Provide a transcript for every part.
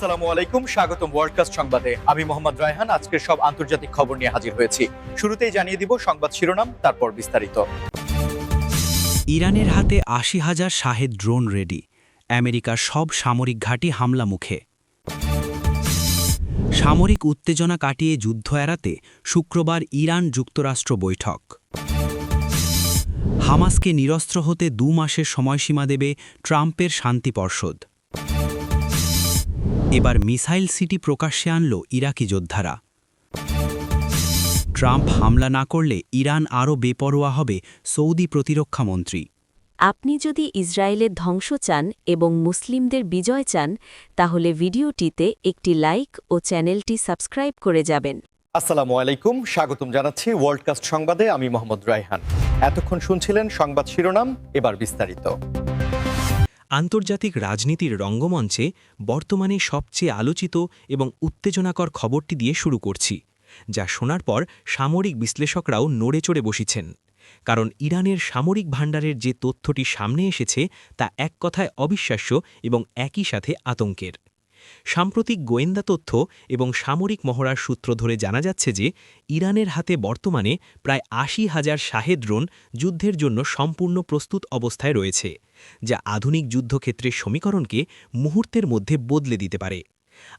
আসসালামু আলাইকুম, স্বাগতম ওয়ার্ল্ডকাস্ট সংবাদে। আমি মোহাম্মদ রায়হান আজকের সব আন্তর্জাতিক খবর নিয়ে হাজির হয়েছি। শুরুতেই জানিয়ে দিব সংবাদ শিরোনাম, তারপর বিস্তারিত। ইরানের হাতে আশি হাজার শাহেদ ড্রোন রেডি। আমেরিকার সব সামরিক ঘাঁটি হামলা মুখে। সামরিক উত্তেজনা কাটিয়ে যুদ্ধ এড়াতে শুক্রবার ইরান যুক্তরাষ্ট্র বৈঠক। হামাসকে নিরস্ত্র হতে দু মাসের সময়সীমা দেবে ট্রাম্পের শান্তি পর্ষদ। এবার মিসাইল সিটি প্রকাশ্যে আনল ইরাকি যোদ্ধারা। ট্রাম্প হামলা না করলে ইরান আরও বেপরোয়া হবে সৌদি প্রতিরক্ষামন্ত্রী আপনি যদি ইসরায়েলের ধ্বংস চান এবং মুসলিমদের বিজয় চান তাহলে ভিডিওটিতে একটি লাইক ও চ্যানেলটি সাবস্ক্রাইব করে যাবেন। আসসালামু আলাইকুম স্বাগতম জানাচ্ছি ওয়ার্ল্ডকাস্ট সংবাদে আমি মোহাম্মদ রায়হান। এতক্ষণ শুনছিলেন সংবাদ শিরোনাম এবার বিস্তারিত। আন্তর্জাতিক রাজনীতির রঙ্গমঞ্চে বর্তমানে সবচেয়ে আলোচিত এবং উত্তেজনাকর খবরটি দিয়ে শুরু করছি, যা শোনার পর সামরিক বিশ্লেষকরাও নড়ে চড়ে বসেছেন। কারণ ইরানের সামরিক ভাণ্ডারের যে তথ্যটি সামনে এসেছে তা এক কথায় অবিশ্বাস্য এবং একই সাথে আতঙ্কের। সাম্প্রতিক গোয়েন্দা তথ্য এবং সামরিক মহড়ার সূত্র ধরে জানা যাচ্ছে যে, ইরানের হাতে বর্তমানে প্রায় আশি হাজার শাহেদ ড্রোন যুদ্ধের জন্য সম্পূর্ণ প্রস্তুত অবস্থায় রয়েছে, যা আধুনিক যুদ্ধক্ষেত্রের সমীকরণকে মুহূর্তের মধ্যে বদলে দিতে পারে।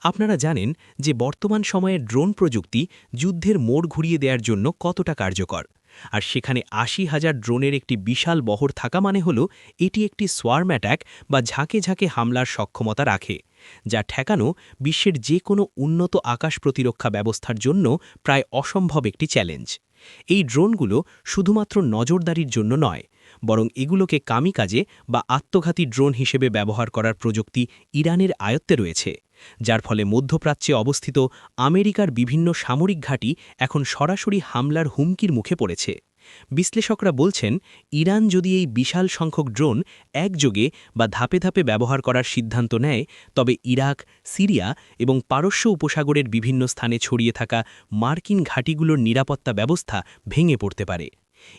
আপনারা জানেন যে বর্তমান সময়ে ড্রোন প্রযুক্তি যুদ্ধের মোড় ঘুরিয়ে দেওয়ার জন্য কতটা কার্যকর, আর সেখানে আশি হাজার ড্রোনের একটি বিশাল বহর থাকা মানে হল, এটি একটি সোয়ার্ম অ্যাট্যাক বা ঝাঁকে ঝাঁকে হামলার সক্ষমতা রাখে। যা ঠেকানো বিশ্বের যে কোনো উন্নত আকাশ প্রতিরক্ষা ব্যবস্থার জন্য প্রায় অসম্ভব একটি চ্যালেঞ্জ। এই ড্রোনগুলো শুধুমাত্র নজরদারির জন্য নয়, বরং এগুলোকে কামিকাজে বা আত্মঘাতী ড্রোন হিসেবে ব্যবহার করার প্রযুক্তি ইরানের আয়ত্তে রয়েছে, যার ফলে মধ্যপ্রাচ্যে অবস্থিত আমেরিকার বিভিন্ন সামরিক ঘাঁটি এখন সরাসরি হামলার হুমকির মুখে পড়েছে। বিশ্লেষকরা বলছেন, ইরান যদি এই বিশাল সংখ্যক ড্রোন একযোগে বা ধাপে ধাপে ব্যবহার করার সিদ্ধান্ত নেয়, তবে ইরাক, সিরিয়া এবং পারস্য উপসাগরের বিভিন্ন স্থানে ছড়িয়ে থাকা মার্কিন ঘাঁটিগুলোর নিরাপত্তা ব্যবস্থা ভেঙে পড়তে পারে।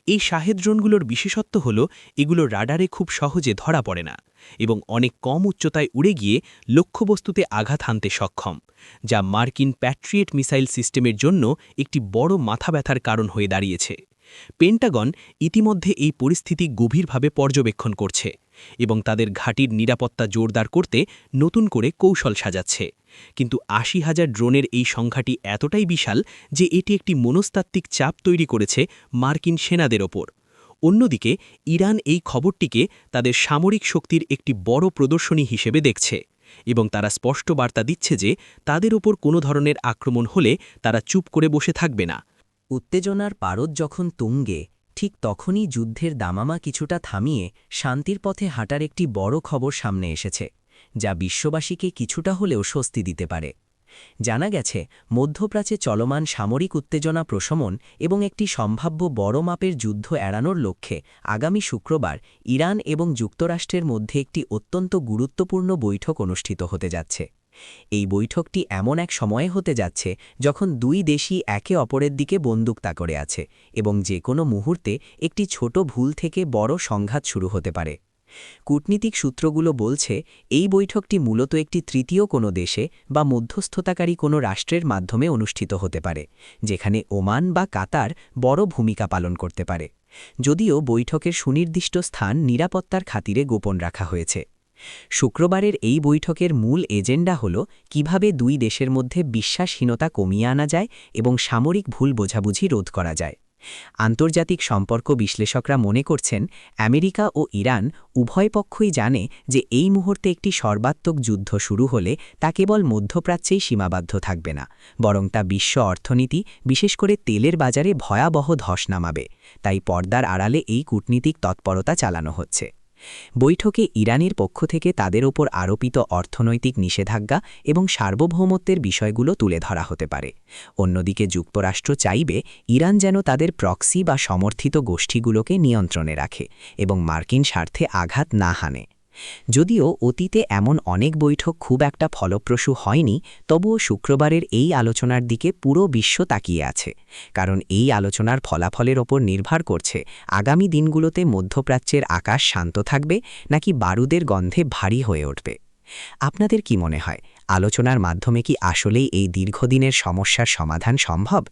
এই শাহেদ ড্রোনগুলোর বিশেষত্ব হল, এগুলো রাডারে খুব সহজে ধরা পড়ে না এবং অনেক কম উচ্চতায় উড়ে গিয়ে লক্ষ্যবস্তুতে আঘাত হানতে সক্ষম, যা মার্কিন প্যাট্রিয়েট মিসাইল সিস্টেমের জন্য একটি বড় মাথা ব্যথার কারণ হয়ে দাঁড়িয়েছে। পেন্টাগন ইতিমধ্যে এই পরিস্থিতি গভীরভাবে পর্যবেক্ষণ করছে এবং তাদের ঘাটির নিরাপত্তা জোরদার করতে নতুন করে কৌশল সাজাচ্ছে। কিন্তু আশি হাজার ড্রোনের এই সংখ্যাটি এতটাই বিশাল যে এটি একটি মনস্তাত্ত্বিক চাপ তৈরি করেছে মার্কিন সেনাদের ওপর। অন্যদিকে, ইরান এই খবরটিকে তাদের সামরিক শক্তির একটি বড় প্রদর্শনী হিসেবে দেখছে এবং তারা স্পষ্ট বার্তা দিচ্ছে যে তাদের ওপর কোনো ধরনের আক্রমণ হলে তারা চুপ করে বসে থাকবে না। উত্তেজনার পারদ যখন তুঙ্গে, ঠিক তখনই যুদ্ধের দামামা কিছুটা থামিয়ে শান্তির পথে হাঁটার একটি বড় খবর সামনে এসেছে, যা বিশ্ববাসীকে কিছুটা হলেও স্বস্তি দিতে পারে। জানা গেছে, মধ্যপ্রাচ্যে চলমান সামরিক উত্তেজনা প্রশমন এবং একটি সম্ভাব্য বড় মাপের যুদ্ধ এড়ানোর লক্ষ্যে আগামী শুক্রবার ইরান এবং যুক্তরাষ্ট্রের মধ্যে একটি অত্যন্ত গুরুত্বপূর্ণ বৈঠক অনুষ্ঠিত হতে যাচ্ছে। এই বৈঠকটি এমন এক সময়ে হতে যাচ্ছে যখন দুই দেশই একে অপরের দিকে বন্দুক তাকড়ে আছে এবং যে কোনো মুহূর্তে একটি ছোট ভুল থেকে বড় সংঘাত শুরু হতে পারে। কূটনীতিক সূত্রগুলো বলছে, এই বৈঠকটি মূলত একটি তৃতীয় কোনো দেশে বা মধ্যস্থতাকারী কোনো রাষ্ট্রের মাধ্যমে অনুষ্ঠিত হতে পারে, যেখানে ওমান বা কাতার বড় ভূমিকা পালন করতে পারে। যদিও বৈঠকের সুনির্দিষ্ট স্থান নিরাপত্তার খাতিরে গোপন রাখা হয়েছে। শুক্রবারের এই বৈঠকের মূল এজেন্ডা হল কীভাবে দুই দেশের মধ্যে বিশ্বাসহীনতা কমিয়ে আনা যায় এবং সামরিক ভুল বোঝাবুঝি রোধ করা যায়। আন্তর্জাতিক সম্পর্ক বিশ্লেষকরা মনে করছেন, আমেরিকা ও ইরান উভয় পক্ষই জানে যে এই মুহূর্তে একটি সর্বাত্মক যুদ্ধ শুরু হলে তা কেবল মধ্যপ্রাচ্যেই সীমাবদ্ধ থাকবে না, বরং তা বিশ্ব অর্থনীতি, বিশেষ করে তেলের বাজারে ভয়াবহ ধস নামাবে। তাই পর্দার আড়ালে এই কূটনীতিক তৎপরতা চালানো হচ্ছে। বৈঠকে ইরানের পক্ষ থেকে তাদের ওপর আরোপিত অর্থনৈতিক নিষেধাজ্ঞা এবং সার্বভৌমত্বের বিষয়গুলো তুলে ধরা হতে পারে। অন্যদিকে যুক্তরাষ্ট্র চাইবে ইরান যেন তাদের প্রক্সি বা সমর্থিত গোষ্ঠীগুলোকে নিয়ন্ত্রণে রাখে এবং মার্কিন স্বার্থে আঘাত না হানে। যদিও অতীতে এমন অনেক বৈঠক খুব একটা ফলপ্রসূ হয়নি, তবুও শুক্রবারের এই আলোচনার দিকে পুরো বিশ্ব তাকিয়ে আছে, কারণ এই আলোচনার ফলাফলের ওপর নির্ভর করছে আগামী দিনগুলোতে মধ্যপ্রাচ্যের আকাশ শান্ত থাকবে নাকি বারুদের গন্ধে ভারী হয়ে উঠবে। আপনাদের কি মনে হয়, আলোচনার মাধ্যমে কি আসলেই এই দীর্ঘদিনের সমস্যার সমাধান সম্ভব?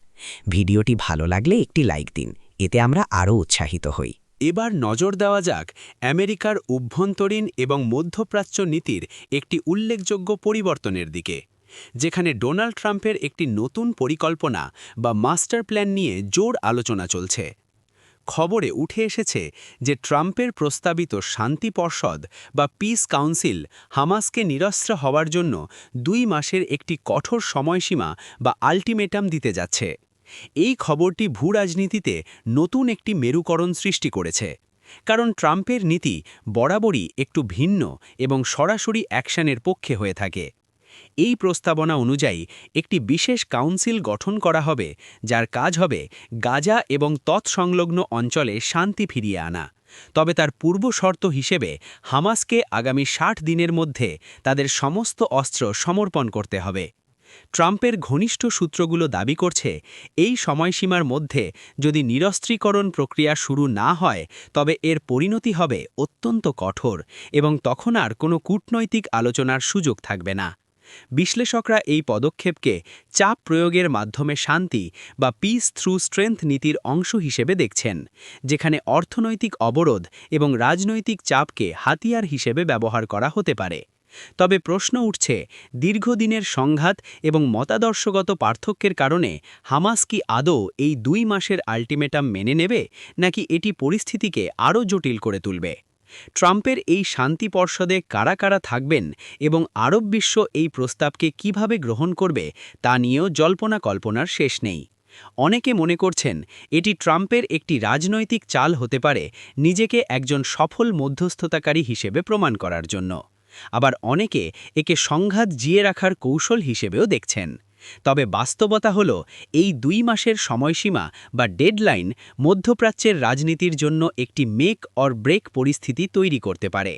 ভিডিওটি ভালো লাগলে একটি লাইক দিন, এতে আমরা আরও উৎসাহিত হই। এবার নজর দেওয়া যাক আমেরিকার অভ্যন্তরীণ এবং মধ্যপ্রাচ্য নীতির একটি উল্লেখযোগ্য পরিবর্তনের দিকে, যেখানে ডোনাল্ড ট্রাম্পের একটি নতুন পরিকল্পনা বা মাস্টার প্ল্যান নিয়ে জোর আলোচনা চলছে। খবরে উঠে এসেছে যে ট্রাম্পের প্রস্তাবিত শান্তি পর্ষদ বা পিস কাউন্সিল হামাসকে নিরস্ত্র হওয়ার জন্য দুই মাসের একটি কঠোর সময়সীমা বা আল্টিমেটাম দিতে যাচ্ছে। এই খবরটি ভূরাজনীতিতে নতুন একটি মেরুকরণ সৃষ্টি করেছে। কারণ ট্রাম্পের নীতি বরাবরই একটু ভিন্ন এবং সরাসরি অ্যাকশনের পক্ষে হয়ে থাকে। এই প্রস্তাবনা অনুযায়ী একটি বিশেষ কাউন্সিল গঠন করা হবে, যার কাজ হবে গাজা এবং তৎসংলগ্ন অঞ্চলে শান্তি ফিরিয়ে আনা। তবে তার পূর্ব শর্ত হিসেবে হামাসকে আগামী ষাট দিনের মধ্যে তাদের সমস্ত অস্ত্র সমর্পণ করতে হবে। ট্রাম্পের ঘনিষ্ঠ সূত্রগুলো দাবি করছে, এই সময়সীমার মধ্যে যদি নিরস্ত্রীকরণ প্রক্রিয়া শুরু না হয়, তবে এর পরিণতি হবে অত্যন্ত কঠোর এবং তখন আর কোনো কূটনৈতিক আলোচনার সুযোগ থাকবে না। বিশ্লেষকরা এই পদক্ষেপকে চাপ প্রয়োগের মাধ্যমে শান্তি বা পিস থ্রু স্ট্রেংথ নীতির অংশ হিসেবে দেখছেন, যেখানে অর্থনৈতিক অবরোধ এবং রাজনৈতিক চাপকে হাতিয়ার হিসেবে ব্যবহার করা হতে পারে। তবে প্রশ্ন উঠছে, দীর্ঘদিনের সংঘাত এবং মতাদর্শগত পার্থক্যের কারণে হামাস কি আদৌ এই দুই মাসের আল্টিমেটাম মেনে নেবে, নাকি এটি পরিস্থিতিকে আরও জটিল করে তুলবে? ট্রাম্পের এই শান্তি পর্ষদে কারা কারা থাকবেন এবং আরব বিশ্ব এই প্রস্তাবকে কীভাবে গ্রহণ করবে, তা নিয়েও জল্পনা কল্পনার শেষ নেই। অনেকে মনে করছেন, এটি ট্রাম্পের একটি রাজনৈতিক চাল হতে পারে, নিজেকে একজন সফল মধ্যস্থতাকারী হিসেবে প্রমাণ করার জন্য। আবার অনেকে একে সংঘাত জিয়ে রাখার কৌশল হিসেবেও দেখছেন। তবে বাস্তবতা হল, এই দুই মাসের সময়সীমা বা ডেডলাইন মধ্যপ্রাচ্যের রাজনীতির জন্য একটি মেক অর ব্রেক পরিস্থিতি তৈরি করতে পারে।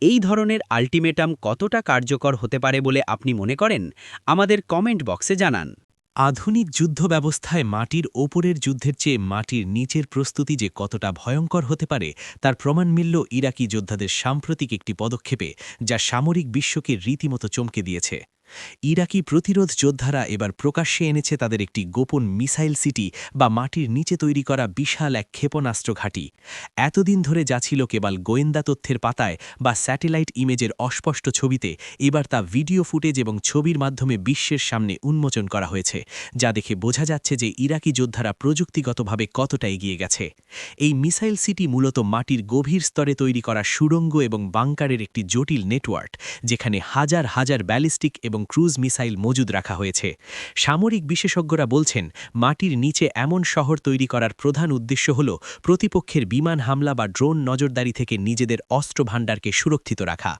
এই ধরনের আল্টিমেটাম কতটা কার্যকর হতে পারে বলে আপনি মনে করেন? আমাদের কমেন্ট বক্সে জানান। আধুনিক যুদ্ধ ব্যবস্থায় মাটির ওপরের যুদ্ধের চেয়ে মাটির নিচের প্রস্তুতি যে কতটা ভয়ঙ্কর হতে পারে, তার প্রমাণ মিলল ইরাকি যোদ্ধাদের সাম্প্রতিক একটি পদক্ষেপে, যা সামরিক বিশ্বকে রীতিমতো চমকে দিয়েছে। ইরাকি প্রতিরোধ যোদ্ধারা এবার প্রকাশ্যে এনেছে তাদের একটি গোপন মিসাইল সিটি বা মাটির নিচে তৈরি করা বিশাল এক ক্ষেপণাস্ত্র ঘাঁটি। এতদিন ধরে যা ছিল কেবল গোয়েন্দা তথ্যের পাতায় বা স্যাটেলাইট ইমেজের অস্পষ্ট ছবিতে, এবার তা ভিডিও ফুটেজ এবং ছবির মাধ্যমে বিশ্বের সামনে উন্মোচন করা হয়েছে, যা দেখে বোঝা যাচ্ছে যে ইরাকি যোদ্ধারা প্রযুক্তিগতভাবে কতটা এগিয়ে গেছে। এই মিসাইল সিটি মূলত মাটির গভীর স্তরে তৈরি করা সুড়ঙ্গ এবং বাংকারের একটি জটিল নেটওয়ার্ক, যেখানে হাজার হাজার ব্যালিস্টিক এবং ক্রুজ মিসাইল মজুদ রাখা হয়েছে। সামরিক বিশেষজ্ঞরা বলছেন, মাটির নিচে এমন শহর তৈরি করার প্রধান উদ্দেশ্য হল প্রতিপক্ষের বিমান হামলা বা ড্রোন নজরদারি থেকে নিজেদের অস্ত্র ভাণ্ডারকে সুরক্ষিত রাখা।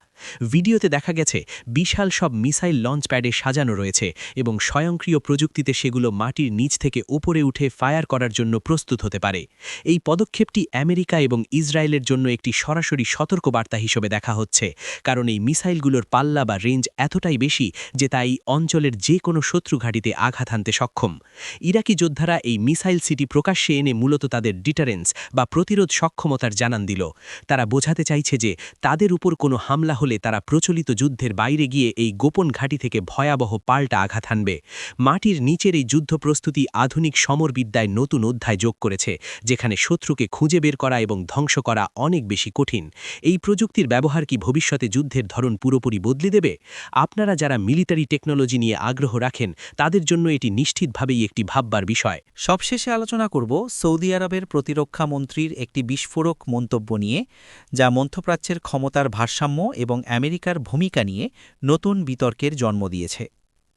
ভিডিওতে দেখা গেছে বিশাল সব মিসাইল লঞ্চ প্যাডে সাজানো রয়েছে এবং স্বয়ংক্রিয় প্রযুক্তিতে সেগুলো মাটির নিচ থেকে ওপরে উঠে ফায়ার করার জন্য প্রস্তুত হতে পারে। এই পদক্ষেপটি আমেরিকা এবং ইসরায়েলের জন্য একটি সরাসরি সতর্কবার্তা হিসেবে দেখা হচ্ছে, কারণ এই মিসাইলগুলোর পাল্লা বা রেঞ্জ এতটাই বেশি যে তা এই অঞ্চলের যে কোনো শত্রু ঘাঁটিতে আঘাত হানতে সক্ষম। ইরাকি যোদ্ধারা এই মিসাইল সিটি প্রকাশ্যে এনে মূলত তাদের ডিটারেন্স বা প্রতিরোধ সক্ষমতার জানান দিল। তারা বোঝাতে চাইছে যে তাদের উপর কোনো হামলা হলে তারা প্রচলিত যুদ্ধের বাইরে গিয়ে এই গোপন ঘাঁটি থেকে ভয়াবহ পাল্টা আঘাত হানবে। মাটির নিচের এই যুদ্ধ প্রস্তুতি আধুনিক সমরবিদ্যায় নতুন অধ্যায় যোগ করেছে, যেখানে শত্রুকে খুঁজে বের করা এবং ধ্বংস করা অনেক বেশি কঠিন। এই প্রযুক্তির ব্যবহার কি ভবিষ্যতে যুদ্ধের ধরন পুরোপুরি বদলে দেবে? আপনারা যারা মিলিটারি টেকনোলজি নিয়ে আগ্রহ রাখেন, তাদের জন্য এটি নিশ্চিতভাবেই একটি ভাববার বিষয়। সবশেষে আলোচনা করব সৌদি আরবের প্রতিরক্ষা মন্ত্রীর একটি বিস্ফোরক মন্তব্য নিয়ে, যা মধ্যপ্রাচ্যের ক্ষমতার ভারসাম্য এবং আমেরিকার ভূমিকা নিয়ে নতুন বিতর্কের জন্ম দিয়েছে।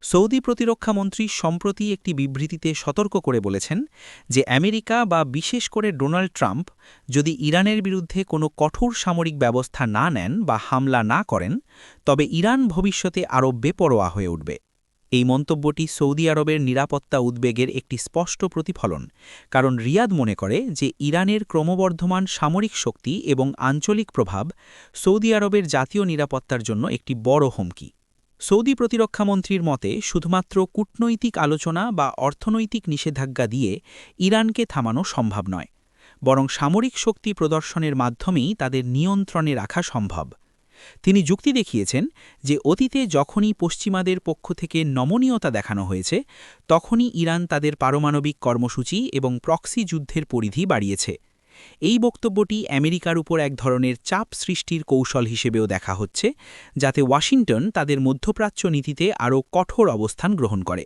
সৌদি প্রতিরক্ষামন্ত্রী সম্প্রতি একটি বিবৃতিতে সতর্ক করে বলেছেন যে, আমেরিকা বা বিশেষ করে ডোনাল্ড ট্রাম্প যদি ইরানের বিরুদ্ধে কোনো কঠোর সামরিক ব্যবস্থা না নেন বা হামলা না করেন, তবে ইরান ভবিষ্যতে আরও বেপরোয়া হয়ে উঠবে। এই মন্তব্যটি সৌদি আরবের নিরাপত্তা উদ্বেগের একটি স্পষ্ট প্রতিফলন, কারণ রিয়াদ মনে করে যে ইরানের ক্রমবর্ধমান সামরিক শক্তি এবং আঞ্চলিক প্রভাব সৌদি আরবের জাতীয় নিরাপত্তার জন্য একটি বড় হুমকি। সৌদি প্রতিরক্ষামন্ত্রীর মতে, শুধুমাত্র কূটনৈতিক আলোচনা বা অর্থনৈতিক নিষেধাজ্ঞা দিয়ে ইরানকে থামানো সম্ভব নয়, বরং সামরিক শক্তি প্রদর্শনের মাধ্যমেই তাদের নিয়ন্ত্রণে রাখা সম্ভব। তিনি যুক্তি দেখিয়েছেন যে অতীতে যখনই পশ্চিমাদের পক্ষ থেকে নমনীয়তা দেখানো হয়েছে, তখনই ইরান তাদের পারমাণবিক কর্মসূচি এবং প্রক্সি যুদ্ধের পরিধি বাড়িয়েছে। এই বক্তব্যটি আমেরিকার উপর এক ধরনের চাপ সৃষ্টির কৌশল হিসেবেও দেখা হচ্ছে, যাতে ওয়াশিংটন তাদের মধ্যপ্রাচ্য নীতিতে আরও কঠোর অবস্থান গ্রহণ করে।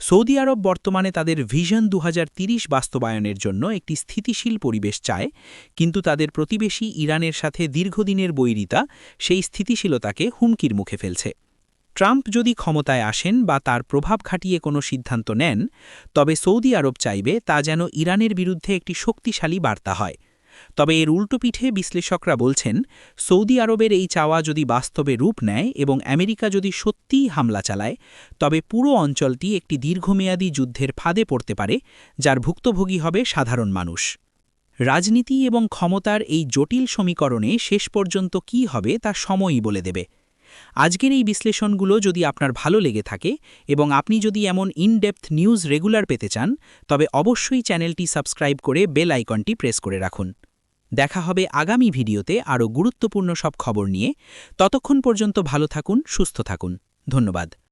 সৌদি আরব বর্তমানে তাদের ভিশন দু বাস্তবায়নের জন্য একটি স্থিতিশীল পরিবেশ চায়, কিন্তু তাদের প্রতিবেশী ইরানের সাথে দীর্ঘদিনের বৈরিতা সেই স্থিতিশীলতাকে হুমকির মুখে ফেলছে। ট্রাম্প যদি ক্ষমতায় আসেন বা তার প্রভাব খাটিয়ে কোনো সিদ্ধান্ত নেন, তবে সৌদি আরব চাইবে তা যেন ইরানের বিরুদ্ধে একটি শক্তিশালী বার্তা হয়। তবে এর উল্টোপিঠে বিশ্লেষকরা বলছেন, সৌদি আরবের এই চাওয়া যদি বাস্তবে রূপ নেয় এবং আমেরিকা যদি সত্যিই হামলা চালায়, তবে পুরো অঞ্চলটি একটি দীর্ঘমেয়াদী যুদ্ধের ফাঁদে পড়তে পারে, যার ভুক্তভোগী হবে সাধারণ মানুষ। রাজনীতি এবং ক্ষমতার এই জটিল সমীকরণে শেষ পর্যন্ত কী হবে তা সময়ই বলে দেবে। আজকের এই বিশ্লেষণগুলো যদি আপনার ভালো লেগে থাকে এবং আপনি যদি এমন ইনডেপথ নিউজ রেগুলার পেতে চান, তবে অবশ্যই চ্যানেলটি সাবস্ক্রাইব করে বেল আইকনটি প্রেস করে রাখুন। দেখা হবে আগামী ভিডিওতে আরও গুরুত্বপূর্ণ সব খবর নিয়ে। ততক্ষণ পর্যন্ত ভালো থাকুন, সুস্থ থাকুন। ধন্যবাদ।